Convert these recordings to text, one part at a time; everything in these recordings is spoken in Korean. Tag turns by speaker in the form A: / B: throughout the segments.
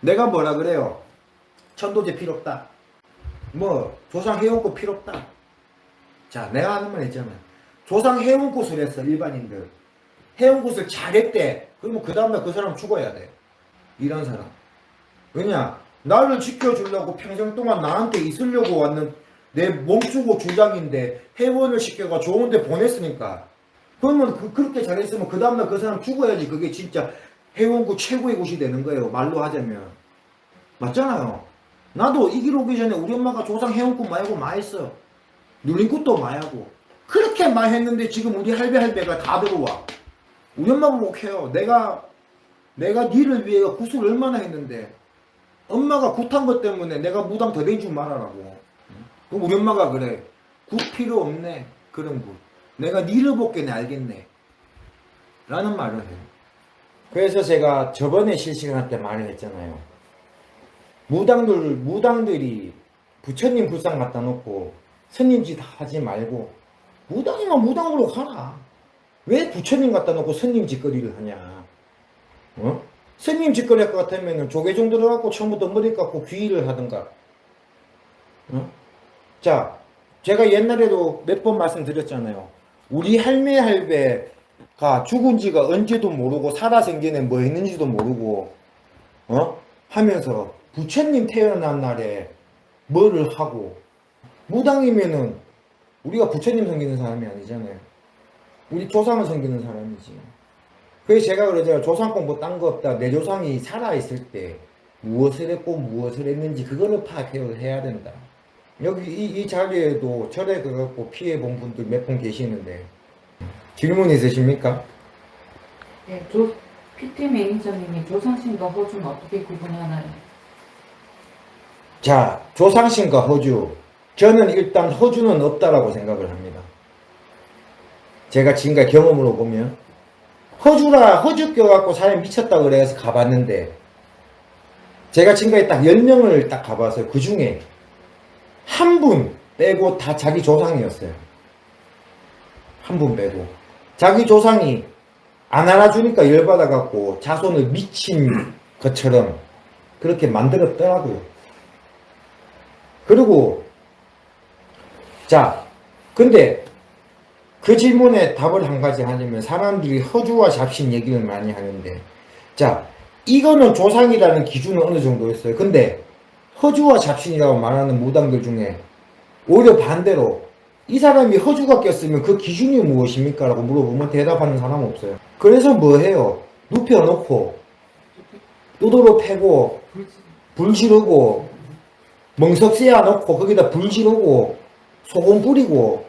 A: 내가 뭐라 그래요? 천도제 필요 없다. 뭐 조상 해운꽃 필요 없다. 자, 내가 하는 말 있잖아. 조상 해운꽃을 했어 일반인들. 해운꽃을 잘했대. 그러면 그 다음날 그 사람 죽어야 돼. 이런 사람. 왜냐? 나를 지켜주려고 평생 동안 나한테 있으려고 왔는 내 몸주고 주장인데 회원을 시켜가 좋은데 보냈으니까. 그러면 그, 그렇게 잘했으면 그 다음날 그 사람 죽어야지. 그게 진짜 회원구 최고의 곳이 되는 거예요. 말로 하자면. 맞잖아요. 나도 이 길 오기 전에 우리 엄마가 조상 해운꽃 마야고 마했어. 눌린꽃도 마야고. 그렇게 마했는데 지금 우리 할배 할배가 다 들어와. 우리 엄마 목해요. 내가 내가 니를 위해 굿을 얼마나 했는데 엄마가 굿한 것 때문에 내가 무당 더된줄 말하라고. 그럼 우리 엄마가 그래. 굿 필요 없네. 그런 굿. 내가 니를 볼게 내 알겠네. 라는 말을 해요. 그래서 제가 저번에 실시간 때 말을 했잖아요. 무당들, 무당들이 부처님 불상 갖다 놓고 스님 짓 하지 말고 무당이면 무당으로 가라. 왜 부처님 갖다 놓고 스님 짓거리를 하냐. 어? 스님 짓거리 할 것 같으면 조계종 들어갖고 처음부터 머리 깎고 귀의를 하든가. 어? 자, 제가 옛날에도 몇 번 말씀드렸잖아요. 우리 할매 할배 가 죽은 지가 언제도 모르고 살아 생전에 뭐 했는지도 모르고 어? 하면서 부처님 태어난 날에 뭐를 하고 무당이면은 우리가 부처님 섬기는 사람이 아니잖아요. 우리 조상을 섬기는 사람이지. 그래서 제가 그러잖아요. 조상 공부 딴 거 없다. 내 조상이 살아있을 때 무엇을 했고 무엇을 했는지 그거를 파악해야 된다. 여기 이, 이 자리에도 철에 그갖고 피해 본 분들 몇 분 계시는데 질문 있으십니까?
B: 네, 조, PT 매니저님이 조상신과 호주는 어떻게 구분하나요?
A: 자, 조상신과 허주. 저는 일단 허주는 없다라고 생각을 합니다. 제가 지금까지 경험으로 보면 허주라 허주 껴갖고 사람이 미쳤다 그래서 가봤는데 제가 지금까지 딱 10명을 딱 가봐서 그 중에 한 분 빼고 다 자기 조상이었어요. 한 분 빼고. 자기 조상이 안 알아주니까 열받아갖고 자손을 미친 것처럼 그렇게 만들었더라고요. 그리고 자 근데 그 질문에 답을 한 가지 하려면 사람들이 허주와 잡신 얘기를 많이 하는데 자 이거는 조상이라는 기준은 어느 정도 있어요 근데 허주와 잡신이라고 말하는 무당들 중에 오히려 반대로 이 사람이 허주가 꼈으면 그 기준이 무엇입니까? 라고 물어보면 대답하는 사람 없어요 그래서 뭐 해요? 눕혀놓고 두도로 패고 불 지르고 멍석 쎄야 놓고 거기다 불 지르고 소금 뿌리고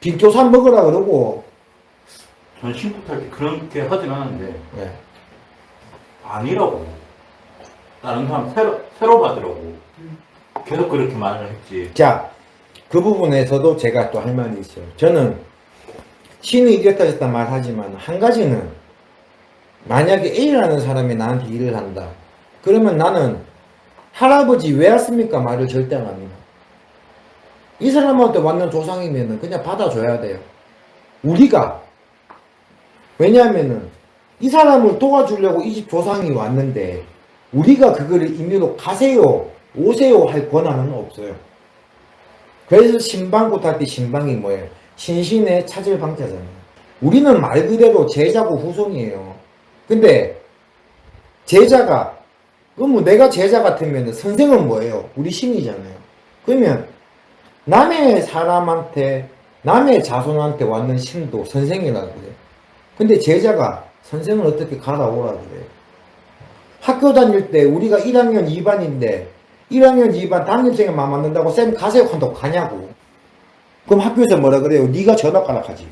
A: 빈교산 먹으라 그러고
C: 전 신고 탈때 그렇게 하진 않았는데
A: 예.
C: 아니라고 다른 사람 새로 새로 받으라고 계속 그렇게 말을 했지
A: 자, 그 부분에서도 제가 또 할 말이 있어요. 저는 신이 이겼다 졌다 말하지만 한 가지는 만약에 A라는 사람이 나한테 일을 한다. 그러면 나는 할아버지 왜 왔습니까? 말을 절대 안 합니다. 이 사람한테 왔는 조상이면은 그냥 받아줘야 돼요. 우리가. 왜냐하면은 이 사람을 도와주려고 이 집 조상이 왔는데 우리가 그거를 임의로 가세요, 오세요 할 권한은 없어요. 그래서 신방구 탈 때 신방이 뭐예요? 신신의 차질 방자잖아요. 우리는 말 그대로 제자고 후손이에요. 근데 제자가 그럼 내가 제자 같으면 선생은 뭐예요? 우리 신이잖아요. 그러면 남의 사람한테 남의 자손한테 왔는 신도 선생이라 그래. 근데 제자가 선생을 어떻게 가라오라 그래. 학교 다닐 때 우리가 1학년 2반인데 1학년 2반 담임생이 마음 맞는다고 쌤 가세요 한다고 가냐고. 그럼 학교에서 뭐라 그래요? 네가 전학 가라 하지.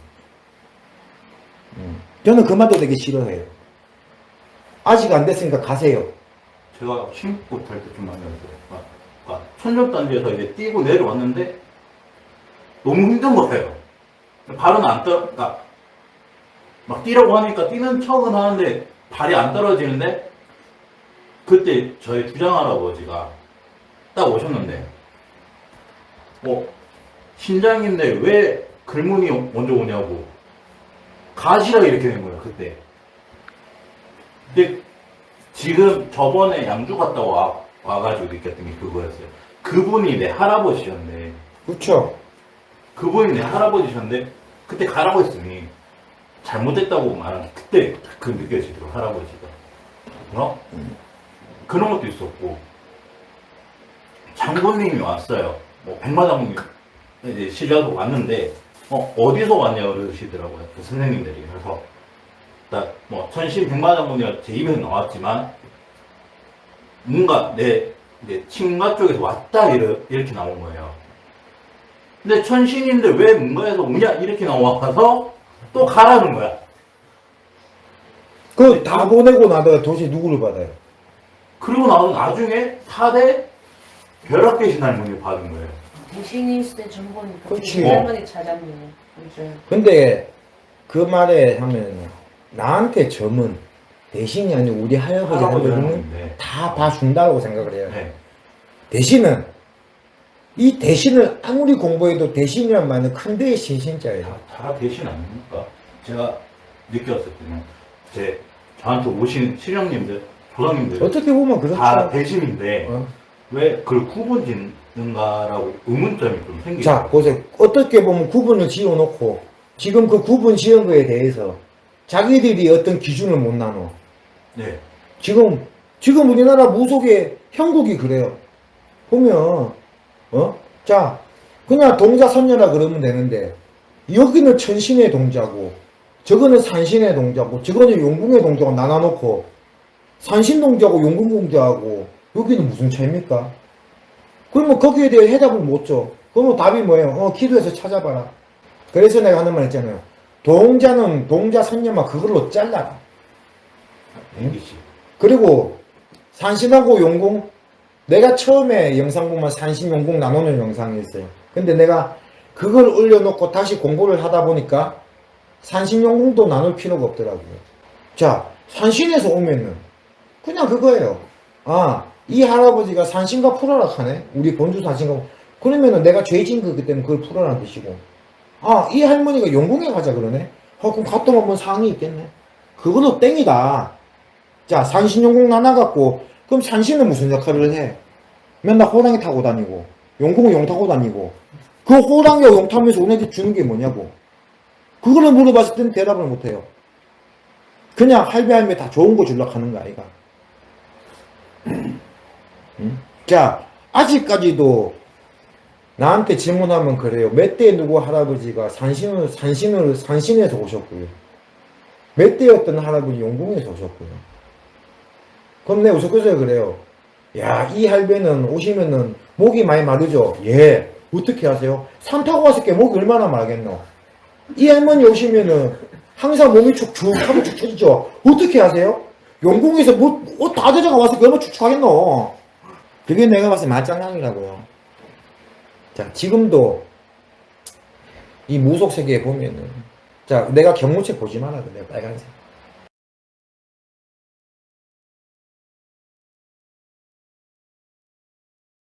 A: 음. 저는 그 말도 되게 싫어해요. 아직 안 됐으니까 가세요.
C: 제가 신고 탈 때 좀 많이 했어요 그러니까 천정단지에서 이제 뛰고 내려왔는데 너무 힘든 거예요 발은 안 떨어 그러니까 막 뛰라고 하니까 뛰는 척은 하는데 발이 안 떨어지는데 그때 저희 주장할 아버지가 딱 오셨는데 어 신장인데 왜 글문이 먼저 오냐고 가시라 이렇게 된 거예요 그때 근데 지금 저번에 양주 갔다 와, 와가지고 느꼈던 게 그거였어요. 그분이 내 할아버지였네.
A: 그렇죠.
C: 그분이 내 할아버지셨는데 그때 가라고 했으니 잘못했다고 말하는 그때 그 느껴지더라고 할아버지가 어? 그런 것도 있었고 장군님이 왔어요. 뭐 백마장군님. 이제 실려도 왔는데 어, 어디서 왔냐 그러시더라고요. 그 선생님들이. 그래서 나뭐 천신 백마장군이라 제 입에서 나왔지만 뭔가 내, 내 친가 쪽에서 왔다 이러, 이렇게 나온 거예요. 근데 천신인데 왜 문가에서 오냐? 이렇게 나와서 또 가라는 거야.
A: 그 다 보내고 나다가 도대체 누구를 받아요?
C: 그리고 나서 나중에 4대 벼락계신 할머니 받은 거예요.
D: 대신이 있을 때 전보니까
A: 그치.
D: 할머니 찾았네. 그죠.
A: 근데 그 말에 하면 나한테 점은 대신이 아니고 우리 할아버지
C: 할아버지
A: 할머니는
C: 할머니인데.
A: 다 봐준다고 생각을 해요.
C: 네.
A: 대신은 이 대신을 아무리 공부해도 대신이란 말은 큰 데의 신신자예요.
C: 다, 다 대신 아닙니까? 제가 느꼈을 때는 제 저한테 오신 신령님들, 조상님들
A: 어떻게 보면 그렇죠.
C: 다 대신인데
A: 어.
C: 왜 그걸 구분 짓는가라고 의문점이 좀 생기죠.
A: 자, 보세요. 어떻게 보면 구분을 지어놓고 지금 그 구분 지은 거에 대해서 자기들이 어떤 기준을 못 나눠.
C: 네.
A: 지금 지금 우리나라 무속의 형국이 그래요. 보면 어? 자, 그냥 동자 선녀라 그러면 되는데 여기는 천신의 동자고 저거는 산신의 동자고 저거는 용궁의 동자고 나눠놓고 산신 동자고 용궁 동자하고 여기는 무슨 차이입니까? 그러면 거기에 대해 해답을 못 줘. 그러면 답이 뭐예요? 어, 기도해서 찾아봐라. 그래서 내가 하는 말 있잖아요. 동자는 동자 선녀만 그걸로 잘라라.
C: 이기시.
A: 그리고 산신하고 용궁 내가 처음에 영상 보면 산신 용궁 나누는 영상이 있어요. 근데 내가 그걸 올려놓고 다시 공부를 하다 보니까 산신 용궁도 나눌 필요가 없더라고요. 자, 산신에서 오면은 그냥 그거예요. 아, 이 할아버지가 산신과 풀어라 하네. 우리 본주 산신과 그러면은 내가 죄진 거기 때문에 그걸 풀어라는 뜻이고. 아, 이 할머니가 용궁에 가자 그러네. 어, 그럼 갔다 오면 상이 있겠네. 그걸로 땡이다. 자, 산신 용궁 나눠갖고, 그럼 산신은 무슨 역할을 해? 맨날 호랑이 타고 다니고, 용궁은 용 타고 다니고, 그 호랑이와 용 타면서 우리한테 주는 게 뭐냐고. 그거를 물어봤을 때는 대답을 못해요. 그냥 할배 할매 다 좋은 거 주려고 하는 거 아이가. 응? 자, 아직까지도 나한테 질문하면 그래요. 몇 대 누구 할아버지가 산신을, 산신을, 산신에서 오셨고요. 몇 대였던 할아버지 용궁에서 오셨고요. 그럼 내가 우석해서 그래요. 야, 이 할배는 오시면은 목이 많이 마르죠? 예. 어떻게 하세요? 산 타고 왔을 게 목이 얼마나 마르겠노? 이 할머니 오시면은 항상 몸이 축축하고 축 처지죠? 어떻게 하세요? 용궁에서 뭐, 옷다 되져가 왔을 게 얼마나 축축하겠노? 그게 내가 봤을 때 말장난이라고요. 자, 지금도 이 무속 세계에 보면은 자, 내가 경무책 보지 마라 그래, 빨간색.